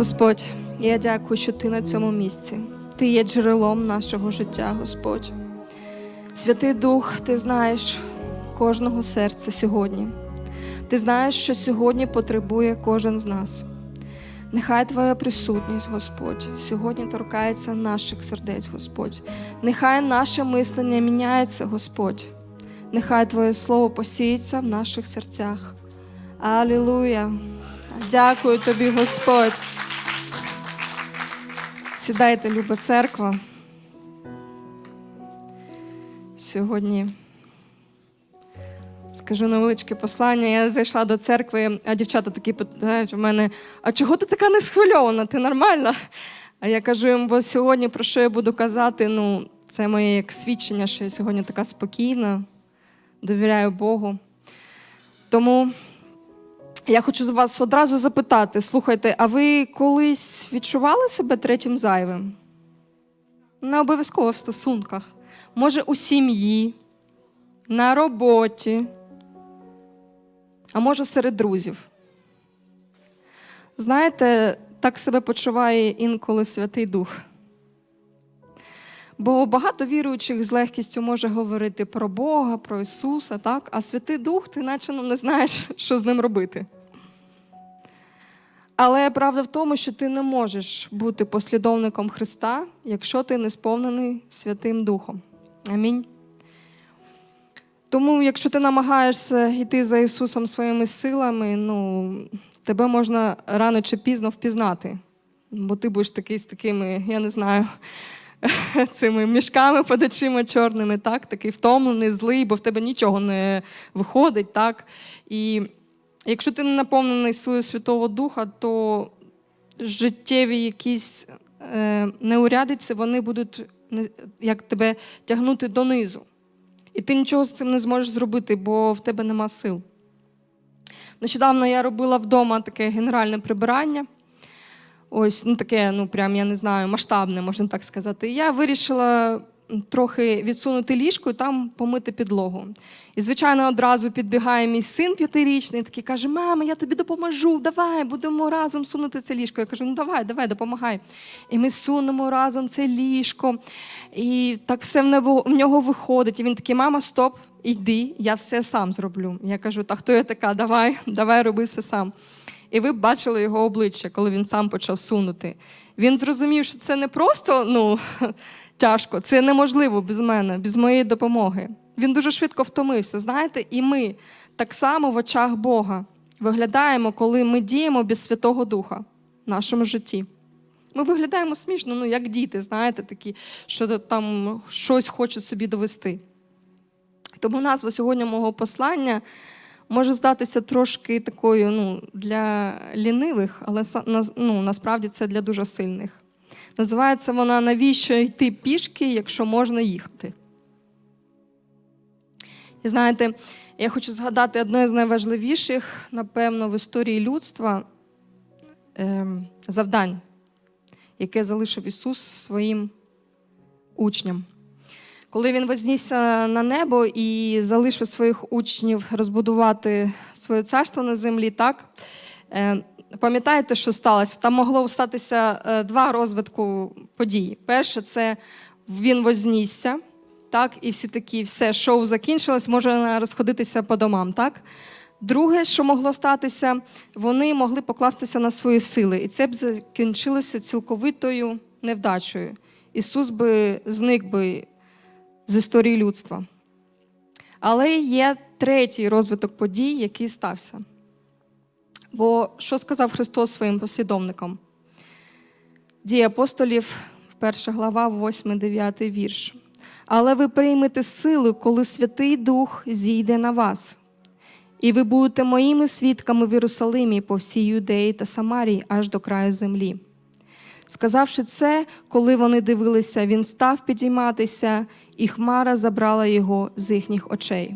Господь, я дякую, що ти на цьому місці. Ти є джерелом нашого життя, Господь. Святий Дух, ти знаєш кожного серця сьогодні. Ти знаєш, що сьогодні потребує кожен з нас. Нехай Твоя присутність, Господь, сьогодні торкається наших сердець, Господь. Нехай наше мислення міняється, Господь. Нехай Твоє Слово посіється в наших серцях. Алілуя! Дякую тобі, Господь. Сідайте, люба церква. Сьогодні скажу невеличке послання. Я зайшла до церкви, а дівчата такі питають у мене: а чого ти така не схвильована? Ти нормальна? А я кажу їм, бо сьогодні про що я буду казати? Ну, це моє як свідчення, що я сьогодні така спокійна, довіряю Богу. Тому я хочу вас одразу запитати: слухайте, а ви колись відчували себе третім зайвим? Не обов'язково в стосунках. Може, у сім'ї, на роботі, а може серед друзів. Знаєте, так себе почуває інколи Святий Дух. Бо багато віруючих з легкістю може говорити про Бога, про Ісуса, так? а Святий Дух, ти наче ну, не знаєш, що з ним робити. Але правда в тому, що ти не можеш бути послідовником Христа, якщо ти не сповнений Святим Духом. Амінь. Тому, якщо ти намагаєшся йти за Ісусом своїми силами, ну, тебе можна рано чи пізно впізнати. Бо ти будеш такий з такими, я не знаю, цими мішками під очима чорними, так? такий втомлений, злий, бо в тебе нічого не виходить. так? І якщо ти не наповнений силою Святого Духа, то життєві якісь е, неурядиці, вони будуть як тебе тягнути донизу. І ти нічого з цим не зможеш зробити, бо в тебе нема сил. Нещодавно я робила вдома таке генеральне прибирання. Ось, ну таке, ну прям я не знаю, масштабне, можна так сказати. І я вирішила трохи відсунути ліжко і там помити підлогу. І, звичайно, одразу підбігає мій син п'ятирічний, такий каже: Мама, я тобі допоможу, давай, будемо разом сунути це ліжко. Я кажу, ну давай, давай, допомагай. І ми сунемо разом це ліжко, і так все в нього, виходить. І він такий, мама, стоп, йди, я все сам зроблю. Я кажу, та хто я така? Давай, давай, роби все сам. І ви б бачили його обличчя, коли він сам почав сунути. Він зрозумів, що це не просто ну, тяжко, це неможливо без мене, без моєї допомоги. Він дуже швидко втомився. Знаєте, і ми так само в очах Бога виглядаємо, коли ми діємо без Святого Духа в нашому житті. Ми виглядаємо смішно, ну як діти, знаєте, такі, що там щось хочуть собі довести. Тому назва сьогодні мого послання може здатися трошки такою ну, для лінивих, але ну, насправді це для дуже сильних. Називається вона Навіщо йти пішки, якщо можна їхати? І знаєте, я хочу згадати одне з найважливіших, напевно, в історії людства ем, завдань, яке залишив Ісус своїм учням. Коли він вознісся на небо і залишив своїх учнів розбудувати своє царство на землі, так е, пам'ятаєте, що сталося? Там могло статися е, два розвитку подій. Перше, це він вознісся, так, і всі такі, все, шоу закінчилось, можна розходитися по домам. так? Друге, що могло статися, вони могли покластися на свої сили, і це б закінчилося цілковитою невдачею. Ісус би зник би з історії людства. Але є третій розвиток подій, який стався. Бо що сказав Христос своїм послідовникам? Дії апостолів, 1 глава, 8-9 вірш. Але ви приймете силу, коли Святий Дух зійде на вас. І ви будете моїми свідками в Єрусалимі по всій Юдеї та Самарії аж до краю землі. Сказавши це, коли вони дивилися, він став підійматися, і хмара забрала його з їхніх очей.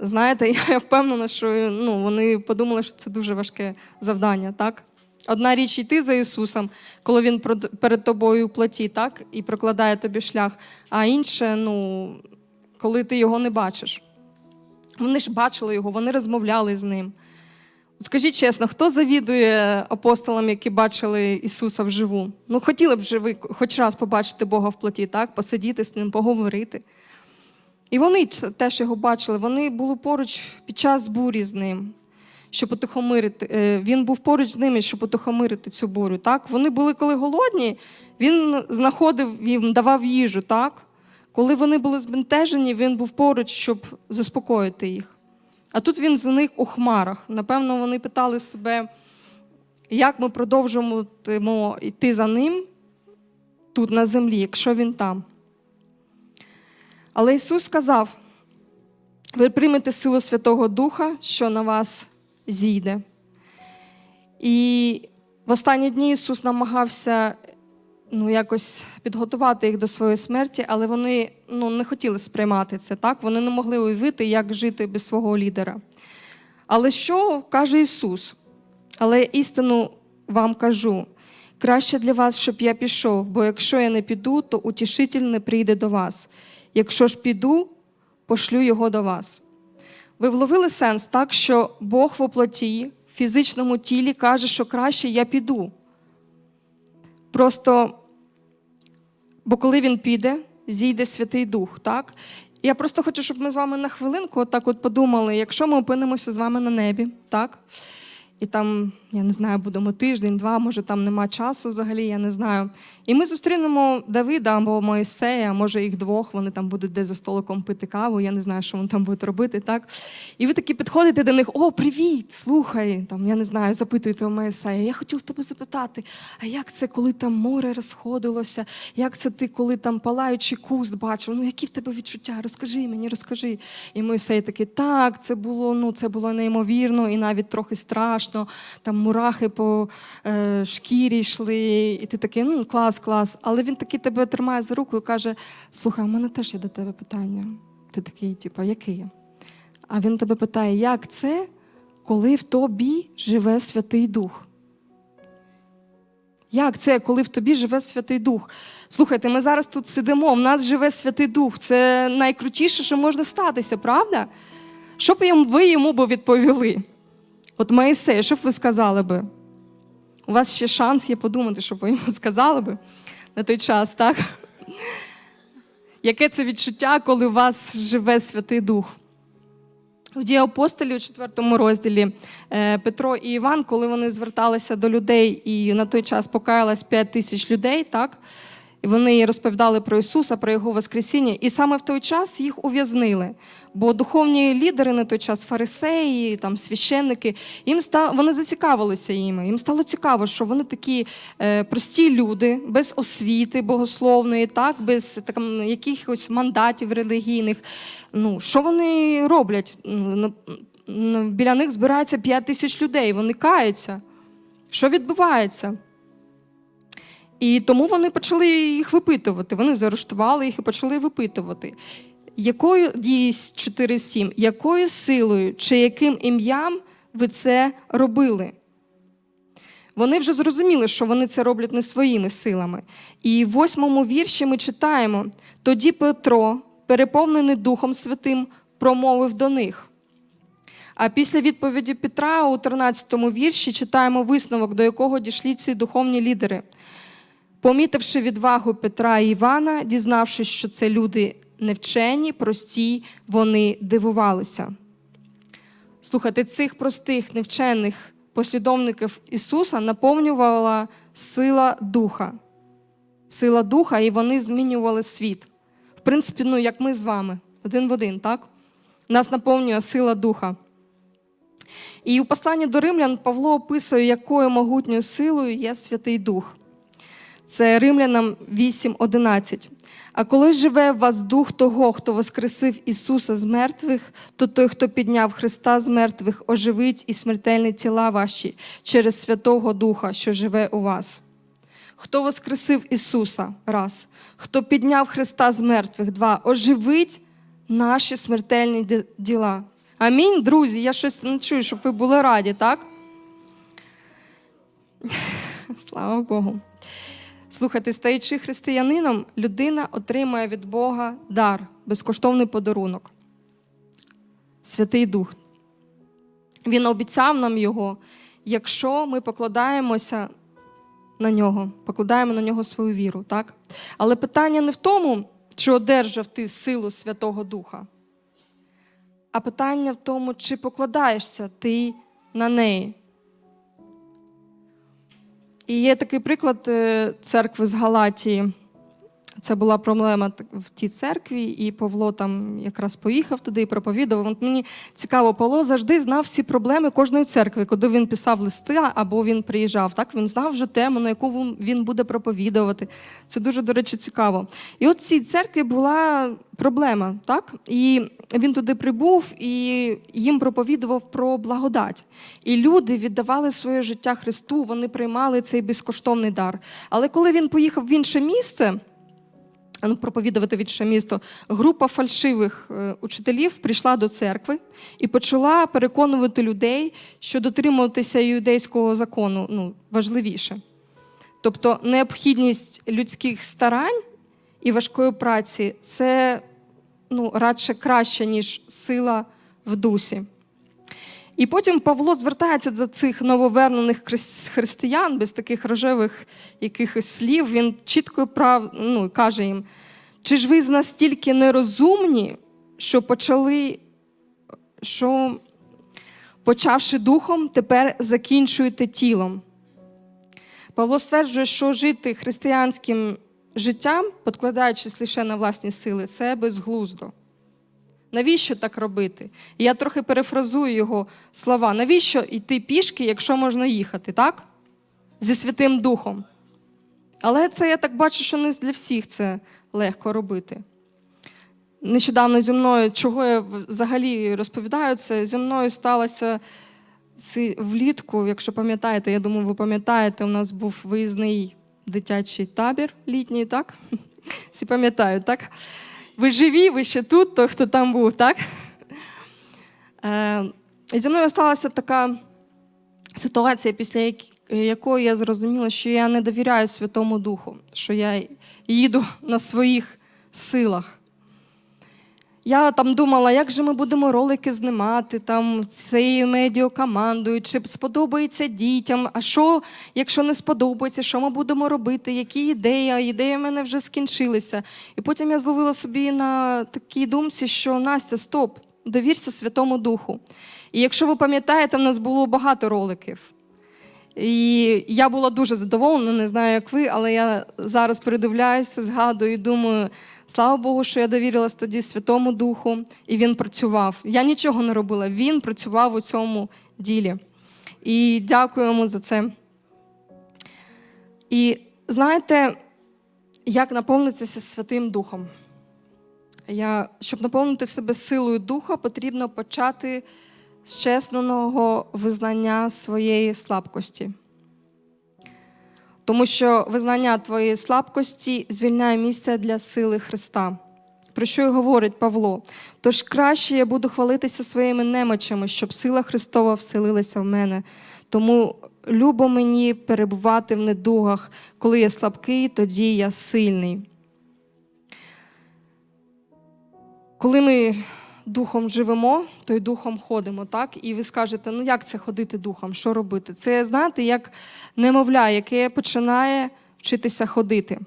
Знаєте, я впевнена, що ну, вони подумали, що це дуже важке завдання, так? Одна річ йти за Ісусом, коли Він перед тобою у плоті, так, і прокладає тобі шлях, а інше, ну, коли ти його не бачиш. Вони ж бачили його, вони розмовляли з ним. Скажіть чесно, хто завідує апостолам, які бачили Ісуса вживу? Ну, хотіли б же ви хоч раз побачити Бога в плоті, так? посидіти з ним, поговорити. І вони теж його бачили, вони були поруч під час бурі з ним, щоб утихомирити. е, Він був поруч з ними, щоб утихомирити цю бурю. Так? Вони були коли голодні, він знаходив їм, давав їжу. Так? Коли вони були збентежені, він був поруч, щоб заспокоїти їх. А тут він зник у хмарах. Напевно, вони питали себе, як ми продовжуємо йти за ним тут на землі, якщо він там. Але Ісус сказав: ви приймете силу Святого Духа, що на вас зійде. І в останні дні Ісус намагався ну, якось підготувати їх до своєї смерті, але вони ну, не хотіли сприймати це так. Вони не могли уявити, як жити без свого лідера. Але що каже Ісус? Але істину вам кажу: краще для вас, щоб я пішов, бо якщо я не піду, то утішитель не прийде до вас. Якщо ж піду, пошлю його до вас. Ви вловили сенс так, що Бог в оплоті, в фізичному тілі каже, що краще я піду. Просто, бо коли він піде, зійде Святий Дух, так? Я просто хочу, щоб ми з вами на хвилинку отак от подумали, якщо ми опинимося з вами на небі, так? І там, я не знаю, будемо тиждень, два, може там нема часу взагалі, я не знаю. І ми зустрінемо Давида або Моїсея, може їх двох, вони там будуть десь за столиком пити каву, я не знаю, що вони там будуть робити, так? І ви такі підходите до них: о, привіт! Слухай, там, я не знаю, запитуєте у Моїсея, я хотів тебе запитати, а як це, коли там море розходилося? Як це ти, коли там палаючий куст бачив? Ну, які в тебе відчуття? Розкажи мені, розкажи. І Моїсей такий, так, це було, ну, це було неймовірно і навіть трохи страшно. Там мурахи по е, шкірі йшли, і ти такий, ну, клас, клас. Але він такий тебе тримає за руку і каже: Слухай, у мене теж є до тебе питання. Ти такий, типу, який? А він тебе питає, як це, коли в тобі живе Святий Дух? Як це, коли в тобі живе Святий Дух? Слухайте, ми зараз тут сидимо, в нас живе Святий Дух. Це найкрутіше, що можна статися, правда? Що б ви йому би відповіли? От Моїсей, що б ви сказали би? У вас ще шанс є подумати, що ви йому сказали би на той час, так? Яке це відчуття, коли у вас живе Святий Дух? У дії апостолів у четвертому розділі е, Петро і Іван, коли вони зверталися до людей, і на той час покаялось 5 тисяч людей, так? І вони розповідали про Ісуса, про Його Воскресіння. І саме в той час їх ув'язнили. Бо духовні лідери на той час, фарисеї, там, священники, їм ста... вони зацікавилися їми. Їм стало цікаво, що вони такі е, прості люди, без освіти богословної, так, без так, якихось мандатів релігійних. Ну, що вони роблять? Біля них збирається 5 тисяч людей, вони каються. Що відбувається? І тому вони почали їх випитувати. Вони заарештували їх і почали випитувати. Якою дії 4.7, якою силою чи яким ім'ям ви це робили? Вони вже зрозуміли, що вони це роблять не своїми силами. І в восьмому вірші ми читаємо: тоді Петро, переповнений Духом Святим, промовив до них. А після відповіді Петра у 13 вірші читаємо висновок, до якого дійшли ці духовні лідери. Помітивши відвагу Петра і Івана, дізнавшись, що це люди невчені, прості, вони дивувалися. Слухайте, цих простих, невчених послідовників Ісуса наповнювала сила Духа. Сила Духа, і вони змінювали світ. В принципі, ну, як ми з вами, один в один, так? Нас наповнює сила Духа. І у посланні до римлян Павло описує, якою могутньою силою є Святий Дух. Це Римлянам 8.11. А коли живе в вас дух того, хто воскресив Ісуса з мертвих, то той, хто підняв Христа з мертвих, оживить і смертельні тіла ваші через Святого Духа, що живе у вас. Хто воскресив Ісуса раз, хто підняв Христа з мертвих два, оживить наші смертельні діла. Амінь, друзі. Я щось не чую, щоб ви були раді, так? Слава Богу. Слухайте, стаючи християнином, людина отримує від Бога дар, безкоштовний подарунок. Святий Дух. Він обіцяв нам його, якщо ми покладаємося на нього, покладаємо на нього свою віру. Так? Але питання не в тому, чи одержав ти силу Святого Духа, а питання в тому, чи покладаєшся ти на неї. І є такий приклад е, церкви з Галатії. Це була проблема в тій церкві, і Павло там якраз поїхав туди і проповідував. От мені цікаво, Павло завжди знав всі проблеми кожної церкви, коли він писав листи або він приїжджав. Так він знав вже тему, на яку він- буде проповідувати. Це дуже, до речі, цікаво. І от в цій церкві була проблема, так? І він туди прибув і їм проповідував про благодать. І люди віддавали своє життя Христу, вони приймали цей безкоштовний дар. Але коли він поїхав в інше місце, проповідувати в інше місто, група фальшивих е, учителів прийшла до церкви і почала переконувати людей, що дотримуватися юдейського закону ну, важливіше. Тобто необхідність людських старань і важкої праці це ну, радше краще, ніж сила в дусі. І потім Павло звертається до цих нововернених християн без таких рожевих якихось слів. Він чітко прав, ну, каже їм: чи ж ви з настільки нерозумні, що почали, що почавши духом, тепер закінчуєте тілом? Павло стверджує, що жити християнським життям, подкладаючись лише на власні сили, це безглуздо. Навіщо так робити? І я трохи перефразую його слова. Навіщо йти пішки, якщо можна їхати, так? Зі Святим Духом. Але це я так бачу, що не для всіх це легко робити. Нещодавно зі мною, чого я взагалі розповідаю, це зі мною сталося влітку, якщо пам'ятаєте, я думаю, ви пам'ятаєте, у нас був виїзний дитячий табір літній, так? Всі пам'ятають, так? Ви живі, ви ще тут, той, хто там був, так? Е, і зі мною сталася така ситуація, після якої я зрозуміла, що я не довіряю Святому Духу, що я їду на своїх силах. Я там думала, як же ми будемо ролики знімати там цією медіакомандою, чи сподобається дітям, а що, якщо не сподобається, що ми будемо робити, які ідеї, ідеї в мене вже скінчилися. І потім я зловила собі на такій думці, що Настя, стоп, довірся Святому Духу. І якщо ви пам'ятаєте, в нас було багато роликів. І я була дуже задоволена, не знаю, як ви, але я зараз передивляюся, згадую і думаю, слава Богу, що я довірилась тоді Святому Духу, і він працював. Я нічого не робила, він працював у цьому ділі. І дякую йому за це. І знаєте, як наповнитися Святим Духом? Я, щоб наповнити себе силою Духа, потрібно почати з чесного визнання своєї слабкості. Тому що визнання твоєї слабкості звільняє місце для сили Христа. Про що й говорить Павло? Тож краще я буду хвалитися своїми немочами, щоб сила Христова вселилася в мене. Тому любо мені перебувати в недугах, коли я слабкий, тоді я сильний. Коли ми духом живемо, то й духом ходимо, так? І ви скажете, ну як це ходити духом? Що робити? Це, знаєте, як немовля, яке починає вчитися ходити.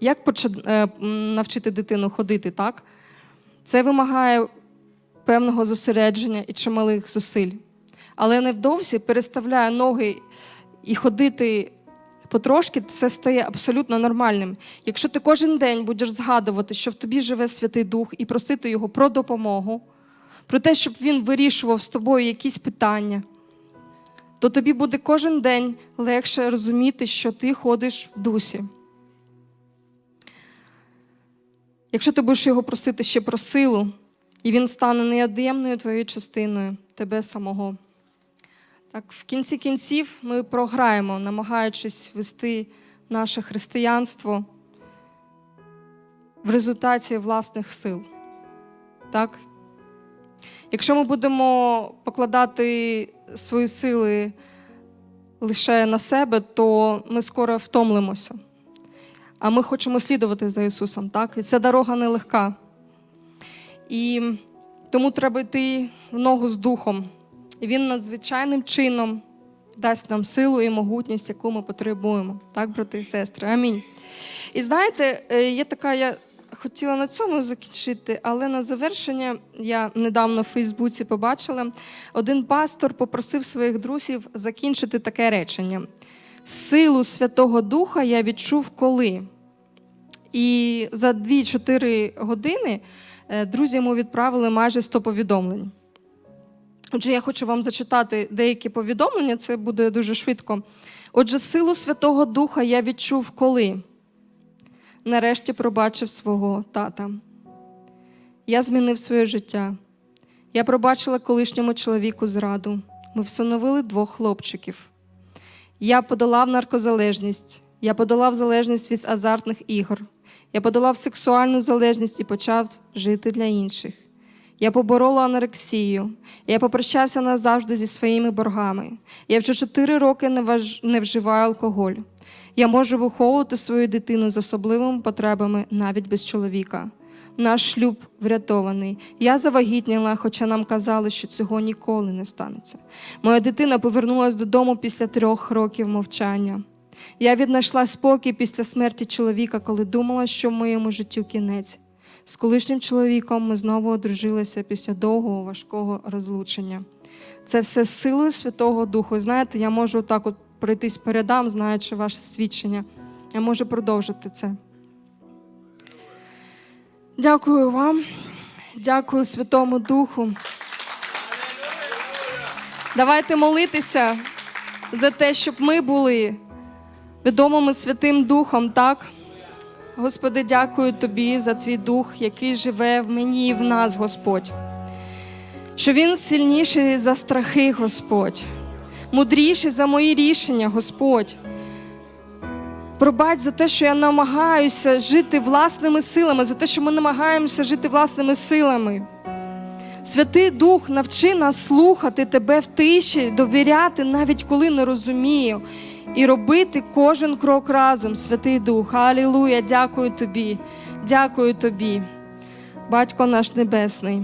Як е, навчити дитину ходити, так? Це вимагає певного зосередження і чималих зусиль. Але невдовзі переставляє ноги і ходити потрошки, це стає абсолютно нормальним. Якщо ти кожен день будеш згадувати, що в тобі живе Святий Дух, і просити його про допомогу, про те, щоб він вирішував з тобою якісь питання, то тобі буде кожен день легше розуміти, що ти ходиш в дусі. Якщо ти будеш його просити ще про силу, і він стане неод'ємною твоєю частиною тебе самого. Так, в кінці кінців ми програємо, намагаючись вести наше християнство в результаті власних сил. Так? Якщо ми будемо покладати свої сили лише на себе, то ми скоро втомлимося. А ми хочемо слідувати за Ісусом, так? І ця дорога нелегка. І Тому треба йти в ногу з духом. І він надзвичайним чином дасть нам силу і могутність, яку ми потребуємо. Так, брати і сестри? Амінь. І знаєте, е, є така, я хотіла на цьому закінчити, але на завершення я недавно в Фейсбуці побачила, один пастор попросив своїх друзів закінчити таке речення: Силу Святого Духа я відчув коли. І за 2-4 години е, друзі йому відправили майже 100 повідомлень. Отже, я хочу вам зачитати деякі повідомлення, це буде дуже швидко. Отже, силу Святого Духа я відчув коли нарешті пробачив свого тата. Я змінив своє життя. Я пробачила колишньому чоловіку зраду. Ми всиновили двох хлопчиків. Я подолав наркозалежність. Я подолав залежність від азартних ігор. Я подолав сексуальну залежність і почав жити для інших. Я поборола анорексію. Я попрощався назавжди зі своїми боргами. Я вже чотири роки не, важ... не вживаю алкоголь. Я можу виховувати свою дитину з особливими потребами навіть без чоловіка. Наш шлюб врятований. Я завагітніла, хоча нам казали, що цього ніколи не станеться. Моя дитина повернулася додому після трьох років мовчання. Я віднайшла спокій після смерті чоловіка, коли думала, що в моєму життю кінець. З колишнім чоловіком ми знову одружилися після довгого важкого розлучення. Це все з силою Святого Духу. Знаєте, я можу так от пройтись передам, знаючи ваше свідчення. Я можу продовжити це. Дякую вам, дякую Святому Духу. Давайте молитися за те, щоб ми були відомими Святим Духом, так? Господи, дякую Тобі за твій дух, який живе в мені і в нас, Господь. Що Він сильніший за страхи, Господь, мудріший за мої рішення, Господь. Пробач за те, що я намагаюся жити власними силами, за те, що ми намагаємося жити власними силами. Святий Дух, навчи нас слухати Тебе в тиші, довіряти, навіть коли не розумію, і робити кожен крок разом, Святий Дух. Алілуя, дякую Тобі, дякую Тобі, Батько наш Небесний.